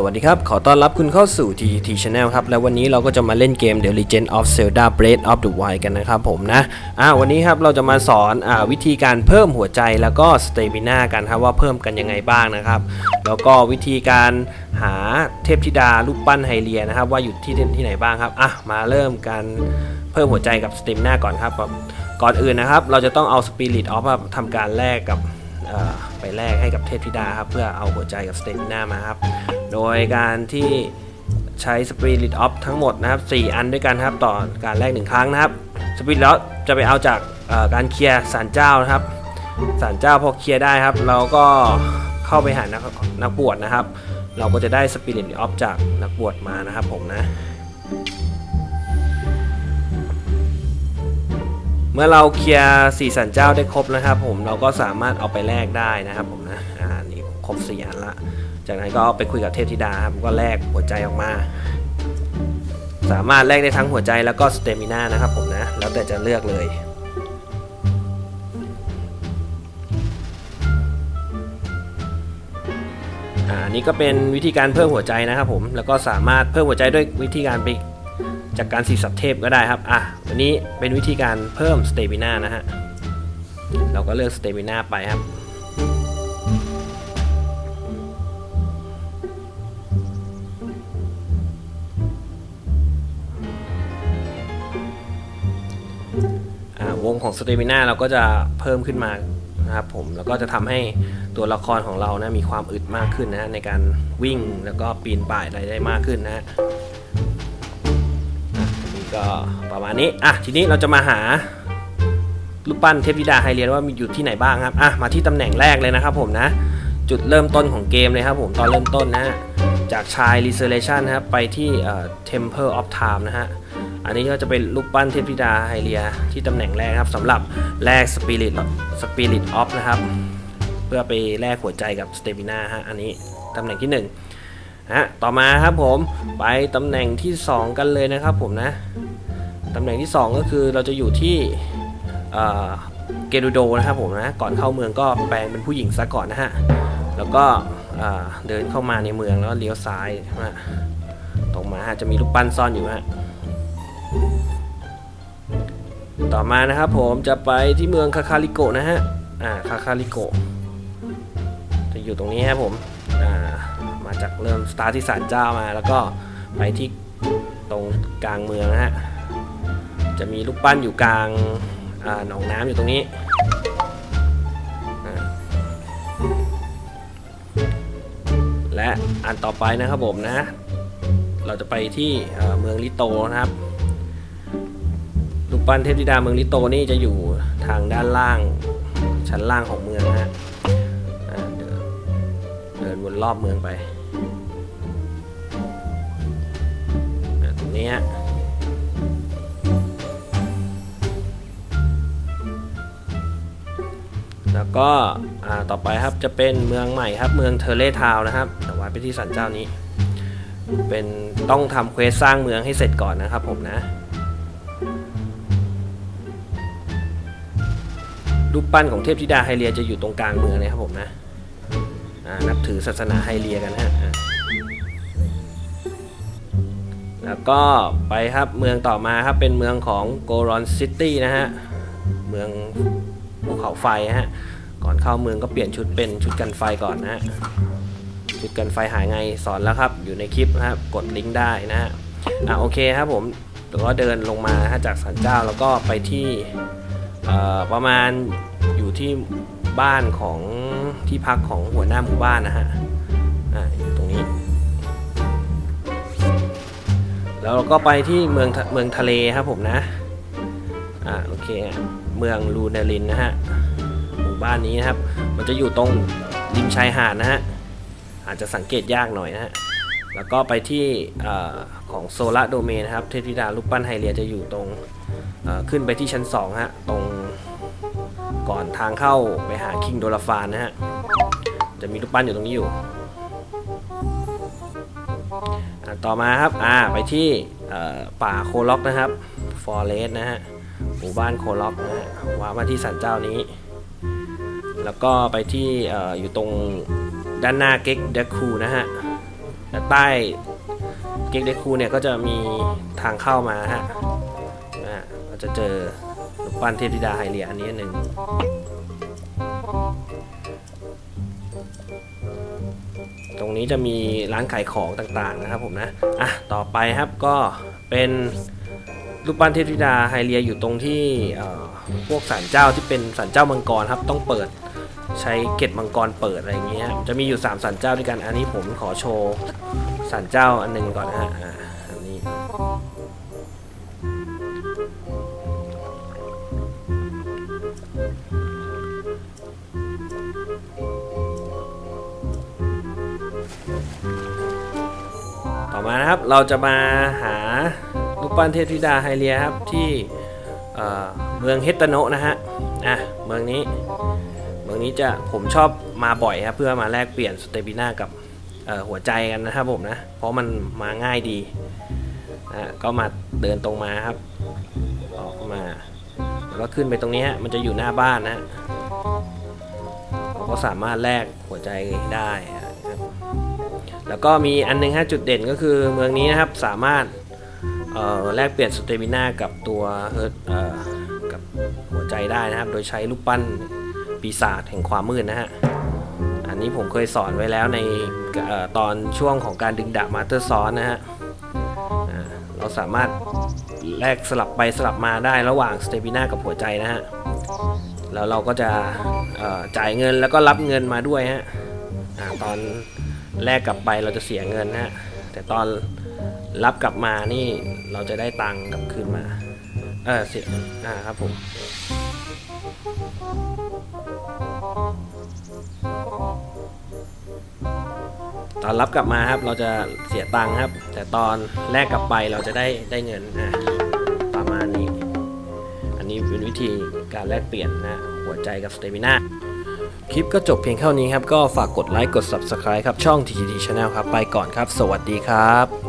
สวัสดีครับ ขอต้อนรับคุณเข้าสู่ TT Channel ครับ และวันนี้เราก็จะมาเล่นเกม The Legend of Zelda Breath of the Wild กันนะครับผมนะ อ่า วันนี้ครับเราจะมาสอนอ่าวิธีการเพิ่มหัวใจแล้วก็ Stamina กันครับว่าเพิ่มกันยังไงบ้างนะครับ แล้วก็วิธีการหาเทพธิดารูปปั้นไฮเลียนะครับ ว่าอยู่ที่ที่ไหนบ้างครับ อะ มาเริ่มการเพิ่มหัวใจกับ Stamina ก่อนครับ ก่อนอื่นนะครับ เราจะต้องเอา Spirit of ครับทำการแลกกับ ไปแลกให้กับเทพธิดาครับเพื่อเอาหัวใจกับสเตมิน่ามาครับโดยการที่ใช้ Spirit of ทั้งหมดนะครับ 4 อันด้วยกันครับต่อการแลกหนึ่งครั้งนะครับ Spirit of จะไปเอาจากการเคลียร์สารเจ้านะครับสารเจ้าพอเคลียร์ได้ครับ เราก็เข้าไปหานักนักบวชนะครับ เราก็จะได้ Spirit of จากนักบวชมานะครับผมนะ มื่อเราเคลียร์สี่สันเจ้าได้ครบนะครับ ผมเราก็สามารถเอาไปแลกได้นะครับผมนะอ่านี่ครบสี่อันละ จากนั้นก็ไปคุยกับเทพธิดาครับก็แลกหัวใจออกมา สามารถแลกได้ทั้งหัวใจแล้วก็สเตมิน่านะครับผมนะแล้วแต่จะเลือกเลยอ่าอันนี่ก็เป็นวิธีการเพิ่มหัวใจนะครับผม แล้วก็สามารถเพิ่มหัวใจด้วยวิธีการไป จากการสีสับเทพก็ได้ครับ อะ วันนี้เป็นวิธีการเพิ่มสเตมิน่านะฮะ เราก็เลือกสเตมิน่าไปครับอ่าวงของสเตมิน่าเราก็จะเพิ่มขึ้นมานะครับผม แล้วก็จะทำให้ตัวละครของเรานะมีความอึดมากขึ้นนะในการวิ่งแล้วก็ปีนป่ายอะไรได้มากขึ้นนะฮะ ก็ประมาณนี้อะทีนี้เราจะมาหารูปปั้นเทพธิดาไฮเรียนว่ามีอยู่ที่ไหนบ้างครับอะมาที่ตำแหน่งแรกเลยนะครับผมนะ จุดเริ่มต้นของเกมเลยครับผมตอนเริ่มต้นนะฮะจากชาย Resurrection นะครับไปที่เอ่อ Temple of Time นะฮะอันนี้ก็จะเป็นรูปปั้นเทพธิดาไฮเรียที่ตำแหน่งแรกครับสำหรับแลก Spirit Spirit of นะครับ เพื่อไปแลกหัวใจกับ Stamina ฮะอันนี้ตำแหน่งที่หนึ่ง ฮะต่อมาครับผมไปตำแหน่งที่ 2 กันเลยนะครับผมนะตำแหน่งที่ 2 ก็คือเราจะอยู่ที่เกรูโดนะครับผมนะก่อนเข้าเมืองก็แปลงเป็นผู้หญิงซะก่อนนะฮะแล้วก็เดินเข้ามาในเมืองแล้วเลี้ยวซ้ายนะตรงมาจะมีรูปปั้นซ่อนอยู่ฮะต่อมานะครับผมจะไปที่เมืองคาคาริโกะนะฮะอ่าคาคาริโกะจะอยู่ตรงนี้ครับผม มาจากเริ่มสตาร์ทที่ศาลเจ้ามา แล้วก็ไปที่ตรงกลางเมืองนะฮะ จะมีลูกปั้นอยู่กลางาหนองน้ำอยู่ตรงนี้ และอันต่อไปนะครับผมนะ เราจะไปที่เมืองลิโตนะครับ ลูกปั้นเทพธิดาเมืองลิโตนี่จะอยู่ทางด้านล่างชั้นล่างของเมืองนะฮะเดินวนรอบเมืองไป ตรงนี้ฮะแล้วก็ต่อไปครับจะเป็นเมืองใหม่ครับเมืองเทเลทาวนะครับ แต่ว่าไปที่สันเจ้านี้ เป็นต้องทำเควสสร้างเมืองให้เสร็จก่อนนะครับผมนะรูปปั้นของเทพธิดาไฮเลียจะอยู่ตรงกลางเมืองเลยครับผมนะ นับถือศาสนาไฮเลียกันฮะแล้วก็ไปครับเมืองต่อมาครับเป็นเมืองของโกรอนซิตี้นะฮะ เมืองภูเขาไฟฮะ ก่อนเข้าเมืองก็เปลี่ยนชุดเป็นชุดกันไฟก่อนนะฮะ ชุดกันไฟหายไงสอนแล้วครับ อยู่ในคลิปนะครับกดลิงก์ได้นะฮะ อ่าโอเคครับผมแล้วก็เดินลงมาฮะจากสันเจ้าแล้วก็ไปที่ประมาณอยู่ที่ บ้านของที่พักของหัวหน้าหมู่บ้านนะฮะอ่าอยู่ตรงนี้ แล้วเราก็ไปที่เมืองเมืองทะเลครับผมนะอ่าโอเคเมืองลูนารินนะฮะหมู่บ้านนี้นะครับ มันจะอยู่ตรงริมชายหาดนะฮะอาจจะสังเกตยากหน่อยนะฮะแล้วก็ไปที่อของโซลาโดเมนนะครับ เทพธิดาลูกปั้นไฮเลียจะอยู่ตรงขึ้นไปที่ชั้น2ฮะตรง ก่อนทางเข้าไปหาคิงโดลาฟานนะฮะ จะมีรูปปั้นอยู่ตรงนี้อยู่ต่อมาครับ อ่า ไปที่ป่าโคล็อกนะครับ ฟอเรสนะฮะ หมู่บ้านโคล็อกนะฮะว่ามาที่สันเจ้านี้ แล้วก็ไปที่ออยู่ตรงด้านหน้าเก็กเดคูนะฮะใต้เก็กเดคูเนี่ยก็จะมีทางเข้ามาฮะอ่าเราจะเจอ รูปปั้นเทพธิดาไฮเลียอันนี้หนึ่งตรงนี้จะมีร้านขายของต่างๆนะครับผมนะอะต่อไปครับก็เป็นรูปปั้นเทพธิดาไฮเลียอยู่ตรงที่พวกศาลเจ้าที่เป็นศาลเจ้ามังกรครับต้องเปิดใช้เกตมังกรเปิดอะไรอย่างเงี้ยจะมีอยู่3ศาลเจ้าด้วยกันอันนี้ผมขอโชว์ศาลเจ้าอันหนึงก่อนนะฮะอันนี้ ต่อมานะครับเราจะมาหารูปปั้นเทพธิดาไฮเลียครับที่เเมืองเฮตโนะนะฮะอะเมืองนี้เมืองนี้จะผมชอบมาบ่อยครับเพื่อมาแลกเปลี่ยนสเตปิน่ากับหัวใจกันนะครับผมนะเพราะมันมาง่ายดีนะก็มาเดินตรงมาครับออกมาแล้วก็ขึ้นไปตรงนี้ฮะมันจะอยู่หน้าบ้านนะเราก็สามารถแลกหัวใจได้ครับ แล้วก็มีอันนึงฮะจุดเด่นก็คือเมืองนี้นะครับสามารถแลกเปลี่ยนสเตมิน่ากับตัวเฮิร์ตเอ่อกับหัวใจได้นะครับ โดยใช้รูปปั้นปีศาจแห่งความมืดนะฮะ อันนี้ผมเคยสอนไว้แล้วในออตอนช่วงของการดึงดาบมาสเตอร์ซอนนะฮะเราสามารถแลกสลับไปสลับมาได้ระหว่างสเตมิน่ากับหัวใจนะฮะ แล้วเราก็จะจ่ายเงินแล้วก็รับเงินมาด้วยฮะอ่าตอน แลกกลับไปเราจะเสียเงินนะฮะแต่ตอนรับกลับมานี่เราจะได้ตังค์กลับคืนมา เออเสียอ่าครับผมตอนรับกลับมาครับเราจะเสียตังค์ครับ แต่ตอนแลกกลับไปเราจะได้ได้เงินนะประมาณนี้ อันนี้เป็นวิธีการแลกเปลี่ยนนะหัวใจกับสเตมิน่า คลิปก็จบเพียงเท่านี้ครับ ก็ฝากกดไลค์กด Subscribe ครับ ช่อง TGT Channel ครับ ไปก่อนครับ สวัสดีครับ